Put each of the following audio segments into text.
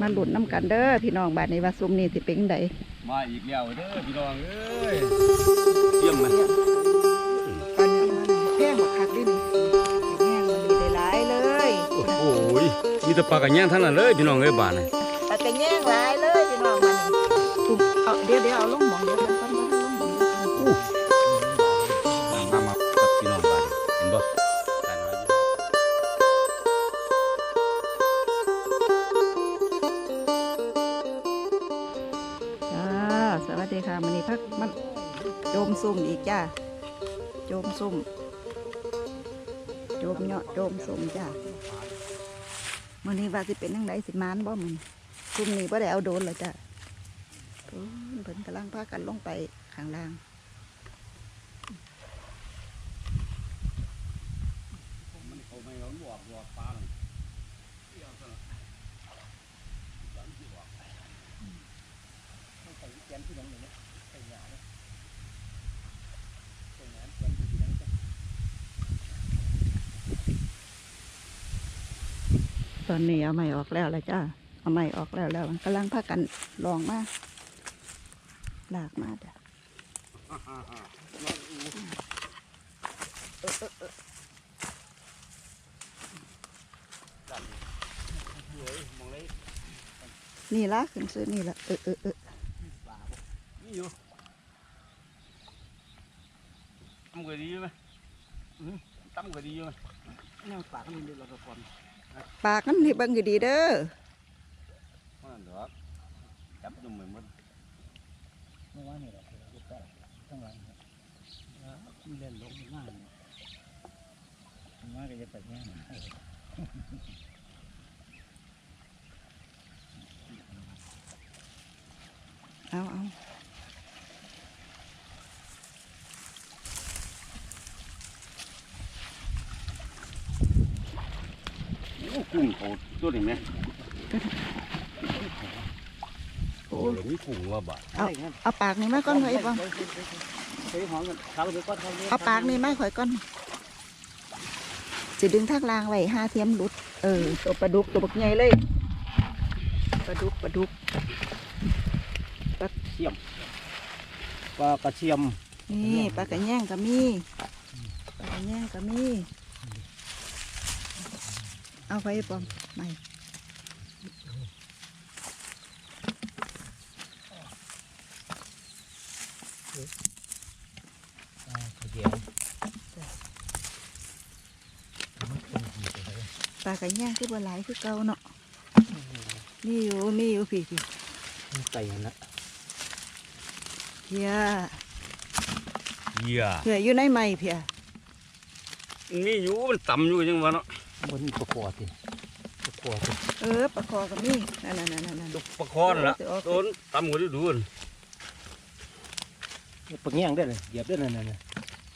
มาหลุดน้ำกันเด้อพี่น้องบ้านนี้ว่าซุมนี้สิเป็นไดมาอีกแล้วเด้อพี่น้องเอ้ยเยี่ยมไหมตอนนี้มาแพงบักคักดินี่แห้งมันดีได้หลายเลยโอ้โหมีแต่ปลากระแยงทั้งนั้นเลยพี่น้องเอ้ยบ้านนี่แต่ก็แห้งหลายเลยพี่น้องมันตุ่มเอาเดี๋ยวเดี๋ยวเอาลง สวัสดีค่ะมันนี้พักมันโจมซุ่มอีกจ้าโจมซุ่มโจมเนาะโจมซุ่มจ้ามันนี้ว่าสิเป็นยังไงสิมานบ่มันซุ่มนี่บ่ได้เอาโดนเลยจ้าเพิ่นเพิ่นกำลังพากันลงไปข้างล่าง มันเขาไม่เอาบวกบวกปลาเลยเกี่ยวซะละยันสิบวกต้องใส่แกนที่น้องนี่นะใส่หยาเลยใส่หยาแกนที่น้องจ้ะ ต อนนี้เอาไม้ออกแล้วละจ้าเอาไม้ออกแล้วแล้วมันกำลังพากันลองมาลากมาจ้ะมองเลยนี่ละขึ้นซื้อนี่ละเออเออเออนี่อยู่ตั้มก็ดีไหมตั้มก็ดีไหมนี่ปากมันดีเราก็คน ปากมันนี่เบังอยู่ดีเด้อมันเด้อจับจุ่มเหมือนมันเมื่อวานนี่แหละลูกไก่ทั้งหลังครับมันเล่นลงมากเนี่ยมันมากก็จะไปแง่เอาเอา กุ้งเขาตัวนี้ไหมโอ้โอ้ยมีกุ้งว่าบ่เอาเอาปากนี่มาก่อนไว้บ้างเฮ้ยหอมกันเขาไปก้อนเขาเอาปากนี่มาข่อยก่อนจะดึงทากลางไว้ห้าเทียมหลุด เออ ตัวปลาดุกตัวบักใหญ่เลยปลาดุกปลาดุกเทียมปลากระเทียมนี่ปลากระแยงก็มีปลากระแยงก็มี เอาไว้ปอมไม่ปลากระเทียมปลากระแยงคือบัวไหลคือเก่าเนาะมีอยู่มีอยู่พี่พี่ไก่นะเพียเยี่ยเพียอยู่ในไม้เพียนี่อยู่มันต่ำอยู่จังวะเนาะ บนนี้ประกวดสิประกวดสิเออปลาคอก็มีนั่นนั่นนั่นนั่น ลูกปลาคอนละโดนต่ำกว่าที่ดูนปลาแง่งได้เลยเหยียบได้เลยนะเนี่ย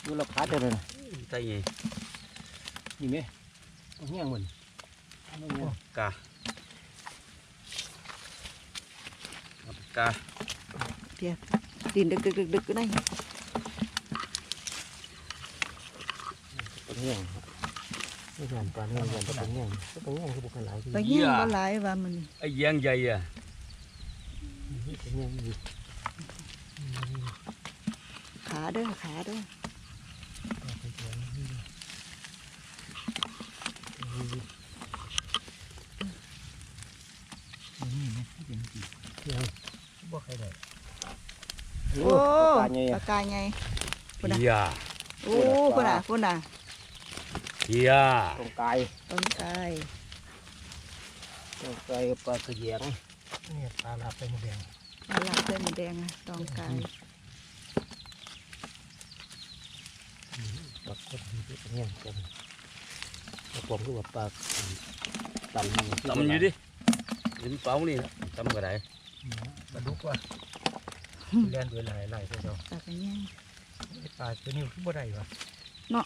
ดูเราขาดได้เลยนะใช่ไงนี่ไหมปลาแง่งมันกาเอาปากกาเพียดินดึกดึกดึกดึกก็ได้ปลาแง่งไม่งานปลาแง่งปลาแง่งปลาแง่งคือบุคคลหลายที่ปลาแยงบัวหลายว่ามันไอ้แยงใหญ่อะปลาแง่ง นี่ขาเด้อขาเด้อบ่ใครได้โอ้ปลาใหญ่ปลากายไงพุ่นน่ะ เยี่ยโอ้พุ่นน่ะพุ่นน่ะเยี่ยตรงกายต้นกายตรงกายปลากระเยียงนี่ปลาลาบไปหมดแดงปลาหลักเส้นแดงอะตองกายปลากดดีที่เนี่ยกันปลาผมคือว่าปลาต่ำต่ำอยู่ดิเห็นเป้านี่นะต่ำก็ได้ปลาดุกว่าเล่นด้วยหลายหลายตัวเดียวปลากระแยงปลาตัวนี้คือบ่ได้วะเนาะ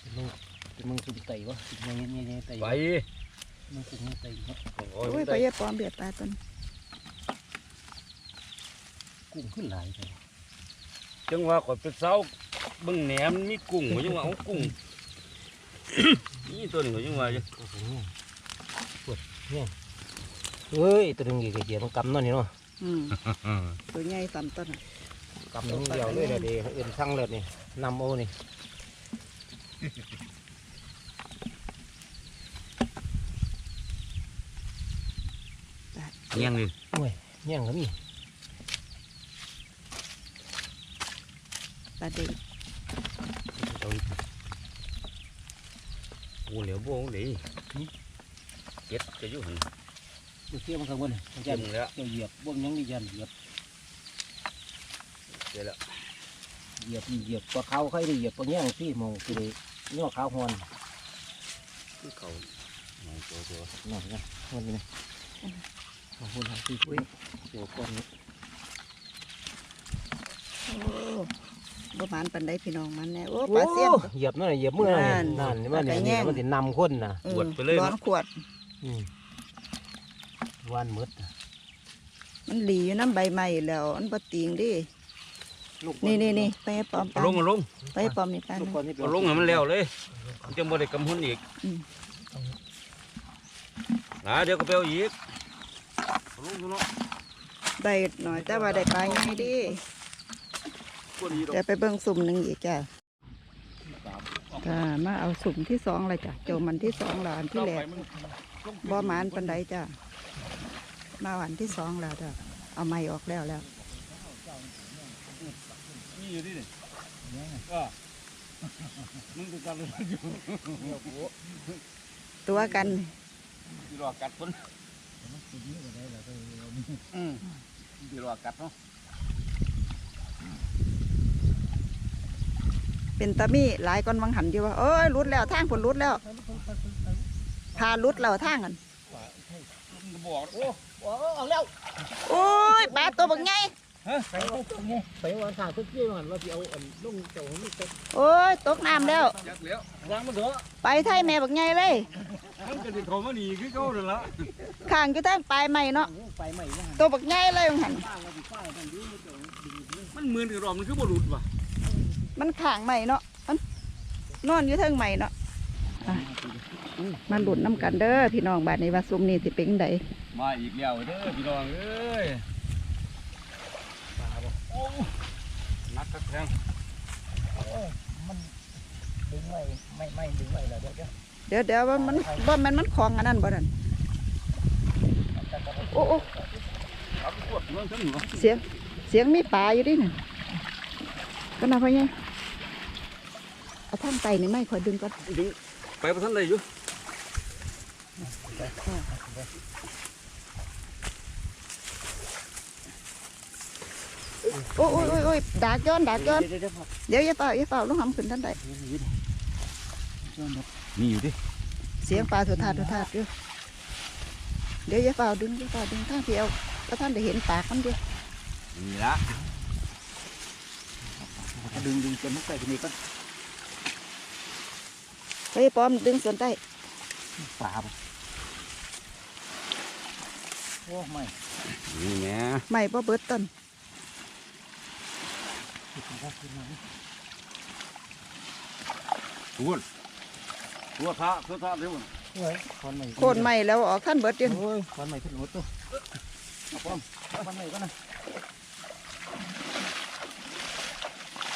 เป็น มึงเป็นมึงคือไตวะเป็นยังไงยังไงไตไปมึงคือไตเนาะโอ้โอ้ยยมันไปได้เยอะปลอมเบียดปลาต้นกุ้งขึ้นหลายเลยจังว่าก่อนไปเช้าเบิ่งแหนมมีกุ้งว่าจังว่าเอากุ้งนี่ตัวนี้ว่าจังว่าอยู่โอ้โหเนี่ยปวดเนี่ยเฮ้ยตัวหนึงอีกเหยียบมันกำนั่นนี่เนาะอืมตัวใหญ่สันต้นน่ะกำนี่เดียวเลยเลยดีเอื่นช่างเลยนี่นำโอานี่ เงี้ ยงเลยโอ้ยแย่งก็มีปลาเด็กเอาอีกโอ้เหลียวบวงดิเจ็ดจะอยู่หันดูเสียมันข้างบนมันจะเจ็ดแล้วจะเหยียบบ่งยังนี่ยันเหยียบเจ็ดแล้วเหยียบเหยียบปลาเขาใครได้เหยียบปลาแย่งที่มองคือเลยนี่ว่าขาวหอนคือเขาหน่อยตัวตัวนั่นนะมันนี่ มาพูดทางที่คุยเดี๋ยวก่อนนี้โอ้บ่หมานปันไดพี่น้องมันแน่โอ้ปลาเสี้ยนโอ้เหยียบนั่นน่ะเหยียบมือนั่นนั่นนั่นนี่มันปลานี่แย่งมันสินำคนน่ะเออร้อนขวด อืมวานหมืดน่ะมันหลีอยู่น้ำใบไม้แล้ว มันบ่ติงดิลูกนี่นี่นี่ไปให้ปอมเอาลงเอาลงไปให้ปอมนี่ไปลูกนะคนนี่เอาลงให้มันแล้วเลยมันจะบ่ได้กำหุ่นอีกอืมอ่าเดี๋ยวก็ไปเอาอีก ได้หน่อยแต่ว่าได้ปลาใหญ่ดิพวกนี้ดอกเดี๋ยวไปเบิ่งสุ่มหนึ่งอีกจ้ะจ้ามาเอาสุ่มที่สองเลยจ้ะโจมมันที่สองแล้วอันที่แรกบ่หมานปันไดจ้ะมาวันที่สองแล้วจ้ะเอาไม้ออกแล้วแล้วนี่อยู่ดิเนี่ยเออมึงจะกันอยู่ตัวกันรอกัดคน อืมที่รอกัดเนาะเป็นตามีหลายก้อนวังหันอยู่ว่าเอ้ยรุดแล้วทางผลรุดแล้ว พารุดแล้วทางกันบอกโอ้เอาแล้วโอ้ยปลาตัวบักไงไปเอางไปวันขาทุกที่มันว่าสิเอาอันลงเจ้านี่ตกโอ้ยตกน้ำแล้วยักแล้วางมันเถอะไปไทยแม่บักไงเลย มันก็จะเขามาหนีคือเขาเด้อละข้างอยู่ทางปลายไม้เนาะไปใหม่ว่าตัวบักไงเลยวังหันป้าว่าสิป้ากันดีมันจะดึงดึงมันเหมือนกับรอบมันคือบ่หลุดว่ะมันข้างไม้เนาะมันนอนอยู่เทิงไม้เนาะอะมาหลุดน้ำกันเด้อพี่น้องบ้านในว่าซุมนี่สิเป็นไดมาอีกแล้วเด้อพี่น้องเอ้ยป้าบอกโอ้นักคักแทงมันดึงไว้ไม่ไม่ดึงไว้แล้วเดี๋ยวเดี๋ยว เดี๋ยวเดี๋ยวว่ามันว่ามันมันคลองอันนั้นบ่นั่นโอ้โอ้เอาไปตรวจเงินทั้งหมดเสียงเสียงมีปลาอยู่ดิน่ะก็น่าพ่อไงเอาทางไตนี่ไม่ค่อยดึงก่อนดึงไปประทันได้อยู่โอ้ยโอ้ยโอ้ยโอ้ยดากย้อนดากย้อนเดี๋ยวเดี๋ยวเดี๋ยวอย่าเป่าอย่าเป่าลงหำขึ้นท่านใด มีอยู่ดิเสียงปลาถุทาถุทาดอยู่เดี๋ยวอย่าเป่าดึงอย่าเป่าดึงทางเดียวก็ท่านได้เห็นปากมันเดียวนี่ละดึงดึงจนมันใส่ไปนี่ก็เฮ้ยปอมดึงส่วนใต้ป้าบอกโอ้ไม่นี่แหม่ไม่พอเบิดต้นทวน ทวดท่าทวดท่าเร็วเฮ้ยคนใหม่โคนไม่แล้วออกท่านเบิดเดียวโอ้ยคนใหม่ขึ้นหัวตัวเอาป้อมเอาคนใหม่ก็นะ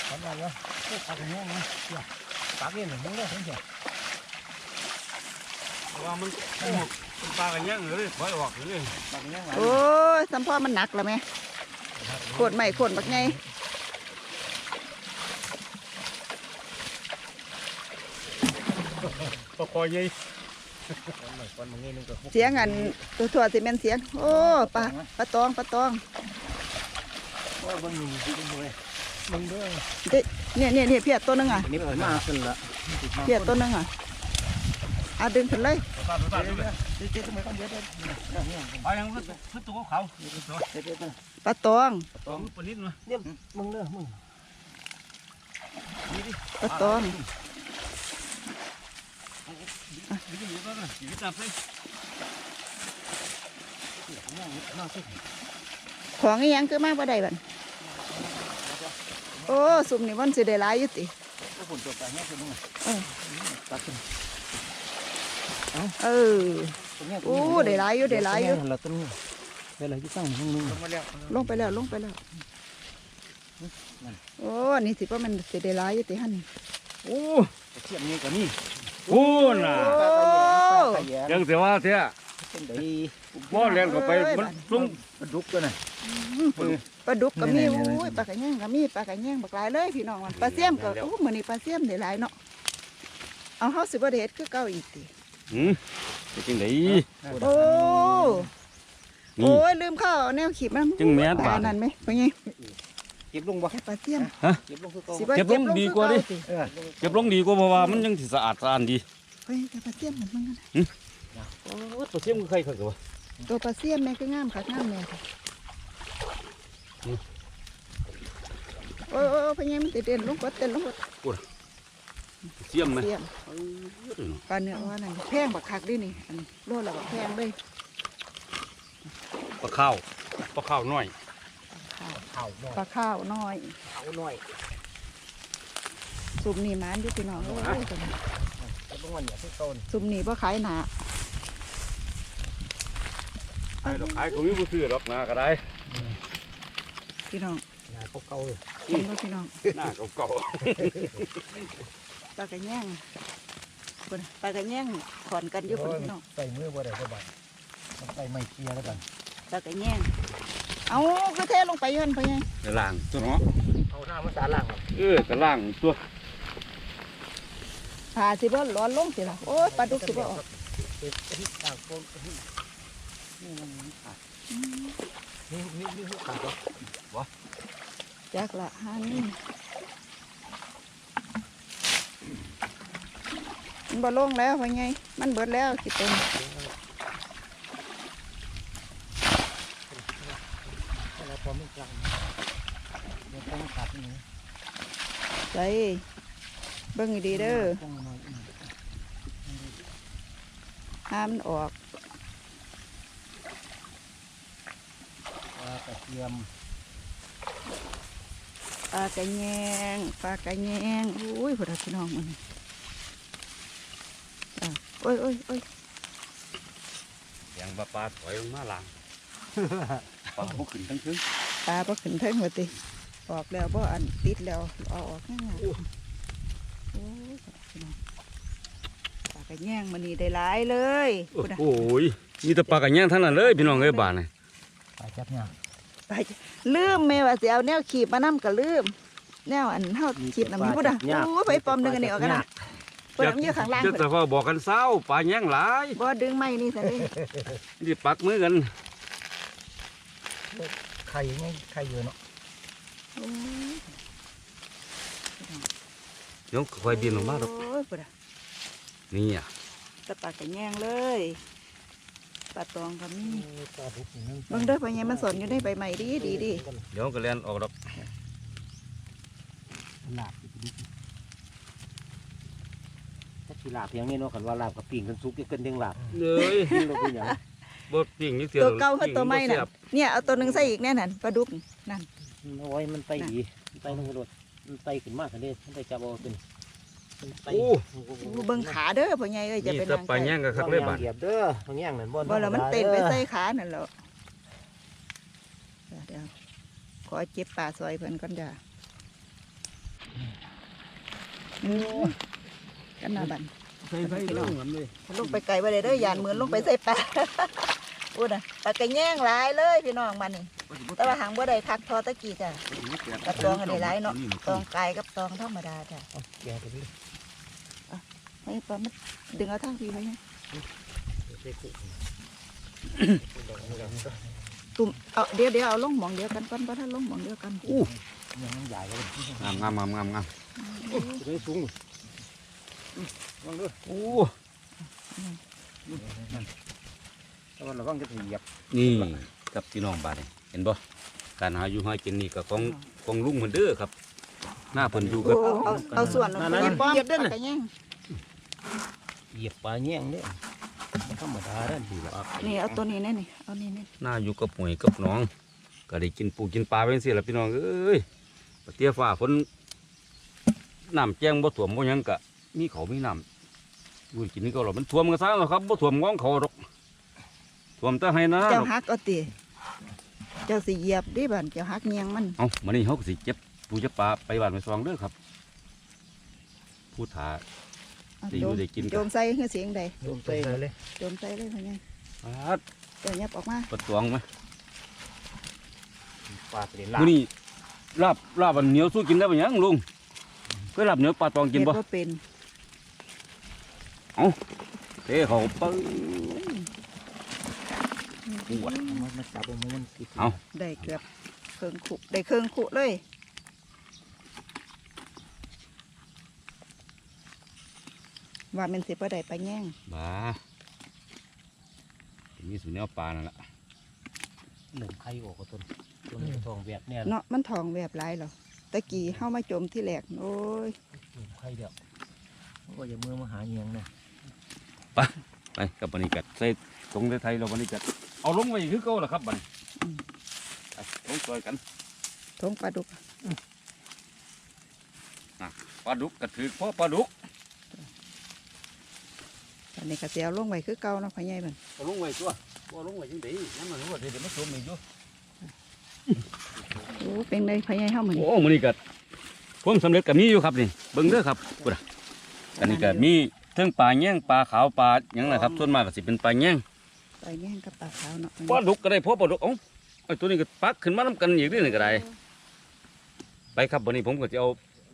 คนใหม่เยอะปากแห้งนะปากเงี้ยหนึ่งมึงได้เห็นเสียว่ามันมันปลากันยังเลยถอยออกเลยปากแห้งโอ้ยสัมพ่อมันหนักแล้วแม่โคนไม่โคนบักไง ตัวคอยใหญ่คนใหม่คนมึงนี่นึงก็เสียงอันตัวถั่วสิเมนเสียง โอ้ปลาปลาตองปลาตองโอ้ยบางหนึ่งที่เป็นเลยมึงด้วยเด้เนี่ยเนี่ยเนี่ยเพียตัวหนึงอะนี่เปิดมาขึ้นละเพียตัวหนึงอะเอาดึงขึ้นเลยตัวท่าตัวท่าเลยเจ๊เจ๊ทำไมต้องเยอะด้วยไปยังขึ้นตัวเขาเจ๊เจ๊ปลาตองตัวปนิดมาเนี่ยมึงเด้อมึงปลาตอง ดิบอยู่ก็ได้ดิบจับเลย ของอีหยังคือมากบ่ได้บัดโอ้สุ่มนี่มันสิได้หลายอยู่ติเออโอ้ได้หลายอยู่ได้หลายอยู่ลงห้องนึงมาแล้วลงไปแล้วลงไปแล้วโอ้นี่สิว่ามันสิได้หลายอยู่ติหั่นโอ้เทียมนี้ก็มี โอ้น่ะโอ้ยังเสียว่าเสียเป็นไดบ่เลี้ยงเข้าไปมันลงมันดุกตัวน่ะปลาดุกก็มีนี่ๆๆโอ้ยปลากระแยงก็มีปลากระแยงบักหลายเลยพี่น้องมันปลาเสียมก็โอ้มื้อนี้ปลาเสียมได้หลายเนาะเอาเฮาสิบ่ได้เฮ็ดคือเก่าอีกติหืมเป็นจังไดโอ้นี่โอ้ยลืมเข้าเอาแนวขีบมันจึงแม่นบาดอันนั้นไหมเป็นไง เก็บลงบ่แค่ปลาเสียมเก็บลงคือเก่าสิบ่เก็บลงดีกว่าดิคือเออเก็บลงดีกว่าเพราะว่ามันยังสิสะอาดสะอ้านดีเฮ้ยแต่ปลาเสียมเหมือนมันกันโอ้ตัวเสียมคือใครครับวะตัวปลาเสียมแม่คืองามค่ะงามแม่ค่ะอืมโอ้ยโอ้ยโอ้ยเป็นไงมันติดเด่นลงกดเต้นลงกดเสียมไหมเสียมปลาเนื้อว่านั่นแพงบักคักดินี่อันนี้โลละบักแพงเลยปลาข้าวปลาข้าวน้อย ข้าวข้าวบ่ปลาข้าวน้อยข้าวน้อยซุมนี่หมันอยู่พี่น้องเอ้ยเก็บลงวันเนี่ยคือเก่านี่ซุมนี่บ่ขายหนาไอ้ดอกขายก็มีผู้ซื้อดอกนาก็ได้พี่น้องหน้าเก่าๆเลยเห็นบ่พี่น้องหน้าเก่าปลากระแยงพุ่นน่ะปลากระแยงขอนกันอยู่พุ่นพี่น้องใส่มือบ่ได้บ่บาดต้องใส่ไม้เคลียร์แล้วกันปลากระแยง เอาคือเทลงไปอยันไปยังๆในล่างตัวเนาะเอาหน้ามาสาล่างเออกระล่างตัวผ่าสิบ่ร้อนลงสิล่ะโอ้ยปลาดุกสิบ่ออกเก็บที่ต่างคนนี่มันมีขาดนี่นี่นี่ขาดบ่จักละหานี่มันบ่ลงแล้วไปไงมันเบิดแล้วสิเป็น เราพอไม่กลางเดี๋ยวต้องขาดนี่ ใจเบิ่งให้ดีเด้อต้องมาอีกห้ามมันออกปลากระเทียมปลากระแยงปลากระแยงอุ้ยพอดพี่น้องมันจ้ะโอ้ยโอ้ยโอ้ยอย่างปลาปลาถอยลงมาล่างปลาเขาขึ้นทั้งคืนปลาบ่ขึ้นเทิงหัวติ ออกแล้วบ่อันติดแล้วเอาออกง่ายๆโอ้ยพอดพี่น้องปลากระแยงมันนี่ได้หลายเลยพุ่นน่ะโอ้ยมีแต่ปลากระแยงทั้งนั้นเลยพี่น้องเอ้ยบ้านนี่ปลาจับเนี่ยไปลืมแม่ว่าสิเอาแนวขีบมานำก็ลืม แนวอันเฮาขีบน่ะมีพุ่นน่ะโอ้ยไปปลอมดึงอันนี้ออกกันนะพุ่นน่ะมันอยู่ข้างล่างจะพุ่นแต่น่ะว่าบอกกันเศร้าปลาแยงหลายบ่ดึงไม้นี่ซะเลยนี่ปักมือกันไข่ไงไข่เยอะเนาะโอ้ ยเดี๋ยวค่อยบินออกมาดอกโอ้ยพุ่นน่ะนี่อะตะปากกะแยงเลยปลาตองก็มีปลาดุกนี่นึงเบิ่งเด้อพ่อใหญ่มันสอนอยู่ในใบใหม่ดีดีดีเดี๋ยวก็เล่นออกดอกลาบถ้าสิลาบอย่างนี้เนาะคันว่าลาบกับปิ่งกันสุกกันยังลาบเลยนี่เราเป็นหยังบ่ปิ้งนี่เสียตัวเก่าคือตัวใหม่น่ะเนี่ยเอาตัวหนึงใส่อีกแน่นั่นปลาดุกนั่น เอาไว้มันไตดีมันไตลงกระโดดมันไตขึ้นมากกันเด้มันไตจับเอาเป็นมันไตโอ้โอ้ เบิ่งขาเด้อพ่อใหญ่เอ้ยจะนี่เป็นแต่นางปลาแยไก่งกับคักเลยบ้านเหยียบเด้อบางอย่างนั่นบ่บ่แล้วมันเต้นไปใส่ขานั่นแหล้วเดี๋ยวขอเจ็บปลาซอยเพิ่นก่อนจ้ะอืมกันหน้าบัน ใส่ใส่ลงกันเลย ลงไปไกลไปเลยเด้อยานมือลงไปใส่ปลา พูดน่ะปลากระแยงหลายเลยพี่น้องมันนี่แต่ว่าหางบ่ได้คักทอตะกี้จ้ะกระตองก็ได้หลายเนาะตองไกลกับตองธรรมดาจ้ะเอาแกะไปดิให้ปลามันดึงเอาทางพี่ไว้เนี่ยใส่คุกตุ่มเอาเดี๋ยวเดี๋ยวเอาลงหมองเดียวกันก่อนบ่ถ้าลงหมองเดียวกันอู้ยังมันใหญ่เลยงามงามงามงามงามจะได้สูงลองดูโอ้ แต่ว่าระวังจะเหยียบนี่กับพี่น้องบ้านนี่เห็นบ่การหาอยู่หากินนี่ก็ของของลุงเหมือนเด้อครับ หน้าเพิ่นอยู่กับเอาเอาเอาส่วนลงไปเนี่ยป้อมปลากระแยงเหยียบปลาแย่งเนี่ยธรรมดาเด้อดีว่านี่เอาตัวนี้แน่นี่เอานี่แน่หน้าอยู่กับหวยกับหน้อง ก็ได้กินปูกินปลาไปจังซี่ล่ะพี่น้องเอ้ยปะเตี้ยฟ้าฝนน้ำแจ้งบ่ท่วมบ่หยังกะมีเขามีน้ำอยู่กินนี่ก็หรอกมันท่วมกันซะแล้วครับบ่ท่วมง้องเขาดอก สวมแตะให้นะเจ้าฮักเอาติเจ้าสิเหยียบดิบันเจ้าฮักเงียงมันเอามานี่เขาก็สิเจ็บปูจะปลาไปบ้านไปซองเด้อครับ ผู้ถาเอาสิอยู่โจมได้กินโจมใส่คือเสียงใดโดนใส่เลยโจมใส่เลยพ่อใหญ่ปลาดเจ้ายับออกมาปลาตวงไหมปลาเสียลามื้อนี้ลาบลาบอันเหนียวสู้กินได้ปะยังลุงเคยลาบเหนียวปลาตองกินเฮ็ดบ่บ่เป็นเท่เขาปึ้ง ปวดมันมาจับมันมันติดเอาได้เกือบเครื่องขุได้เครื่องขุเลยว่ามันสิบ่ได้ไปแง่งบ้ามีสุนแนวปลานั่นแหละหนึ่งไข่ออกกับต้นต้นนี้ทองแบบเนี่ยเนาะมันทองแบบไรเหรอตะกี้เฮามาจมที่แหลกโอ้ยหนึ่งไข่เดียวก็จะมือมาหาเงียงนะไปกับบันนี้กัดใส่ตรงไทยเราบันนี้กัด เอาลงไว้คือเก่าล่ะครับบัดนไปลงซอยกันทงปลาดุกปลาดุกกระถือเพราะปลาดุกตอนนี้ก็สิเอาลงไว้คือเก่าเนาะพ่อใหญ่มันเอาลงไว้ตัวเอาลงไว้จังไดนั่นมันรู้ว่าเดี๋ยวมันสวมอีกอยู่โอ้เป็นไดพ่อใหญ่เฮามื้อนี้โอ้มื้อนี้กัดความสำเร็จก็มีอยู่ครับนี่เบิ่งเด้อครับกูดะอันนี้ก็มีเทั้งปลาแง่งปลาขาวปลาหยังนะครับส่วนมากก็สิเป็นปลาแง่ง ปลาแง่งกับปลาขาวเนาะปลาดุกก็ได้พราะปลาดุกเอ้าไอ้ตัวนี้ก็ปักขึ้นมานํกันอีกเด้อนี่ก็ได้ไปครับวันนี้ผมก็จะเอา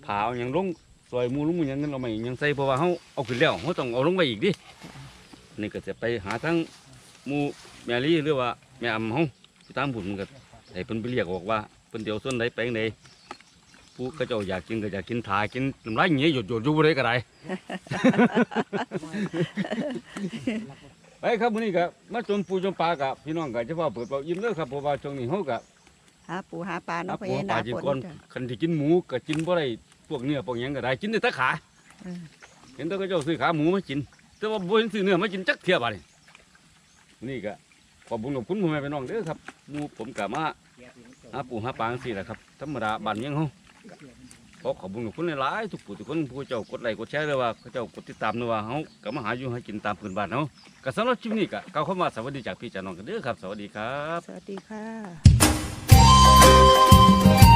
ผาเอาหยังลงซอยมูลุงมูยังเงินเอามาอีกหยังใส่เพราะว่าเฮาเอาขึ้นแล้วเฮาต้องเอาลงไปอีกดินี่ก็จะไปหาทั้งมูแม่ลีหรือว่าแม่อำเฮาที่ตามบุญก็ให้เพิ่นไปเรียกบอกว่าเพิ่นเดี๋ยวส่วนใดไปจั่งใดผู้ก็จ้าอยากกินก็อยากกินถ่ายกินน้ำลายเหนียหยดหยดอยู่บ่ได้ก็ได้ ไปครับมื้อนี้ก็มาชมปูชมปลากับพี่น้องก็จะว่าเปิดเป่ายิ้มเด้อครับเพราะว่าช่วงนี้เฮาก็หาปูหาปลาหาเนาะพ่อปูใหญ่หาปหลานากินฝนก่อนจ้ะคันที่กินหมูก็กินบ่ได้พวกเนื้อพวกหยังก็ได้กินได้แต่ขา เออเห็นแต่ก็เจ้าซื้อขาหมูมากิน แต่ว่าบ่เห็นซื้อเนื้อมากินจักเที่ยบัดนี้นี่ก็ขอบคุณขอบคุณพ่อแม่พี่น้องเด้อครับหมู่ผมก็มาหาปูหาปลาจังซี่แหละครับธรรมดาบ้านเมียงเฮา ขอขอบคุณขอบคุณหลายๆทุกผู้ทุกคนผู้เจ้ากดไลค์กดแชร์เลยว่าเขาเจ้ากดติดตามเลยว่าเขาก็มาหาอยู่ให้กินตามพื้นบ้านเนาก็สำหรับชิมนี้ก็กล่าเข้ามาสวัสดีจากพี่จากน้องกันเด้อครับ สวัสดีครับ สวัสดีค่ะ